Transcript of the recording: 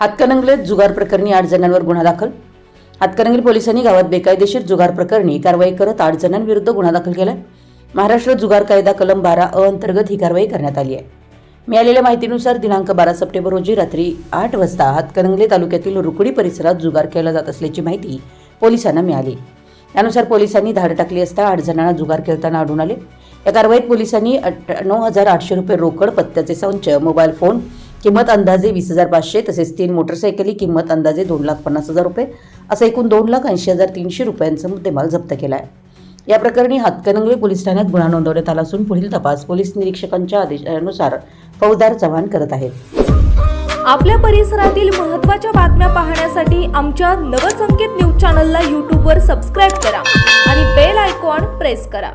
हातकणंगलेत जुगार प्रकरणी आठ जणांवर गुन्हा दाखल. हातकणंगले पोलिसांनी गावात बेकायदेशीर जुगार प्रकरणी कारवाई करत आठ जणांविरुद्ध गुन्हा दाखल केला महाराष्ट्र जुगार कायदा कलम बारा अ अंतर्गत ही कारवाई करण्यात आली आहे. मिळालेल्या माहितीनुसार दिनांक बारा सप्टेंबर रोजी रात्री आठ वाजता हातकणंगले तालुक्यातील रुकडी परिसरात जुगार केला जात असल्याची माहिती पोलिसांना मिळाली. त्यानुसार पोलिसांनी धाड टाकली असता आठ जणांना जुगार खेळताना आढळून आले. या कारवाईत पोलिसांनी नऊ हजार आठशे रुपये रोकड पत्त्याचे संच मोबाईल फोन किंमत अंदाजे वीस हजार पाचशे तसेच तीन मोटरसायकली किंमत अंदाजे दोन लाख पन्नास हजार रुपये असं एकूण दोन लाख ऐंशी हजार तीनशे रुपयांचा मुद्देमाल जप्त केला आहे या प्रकरणी हातकणंगले पोलीस ठाण्यात गुन्हा नोंदवण्यात आला असून पुढील तपास पोलीस निरीक्षकांच्या आदेशानुसार फौजदार चव्हाण करत आहेत. आपल्या परिसरातील महत्त्वाच्या बातम्या पाहण्यासाठी आमच्या नवसंकेत न्यूज चॅनलला यूट्यूबवर सबस्क्राईब करा आणि बेल आयकॉन प्रेस करा.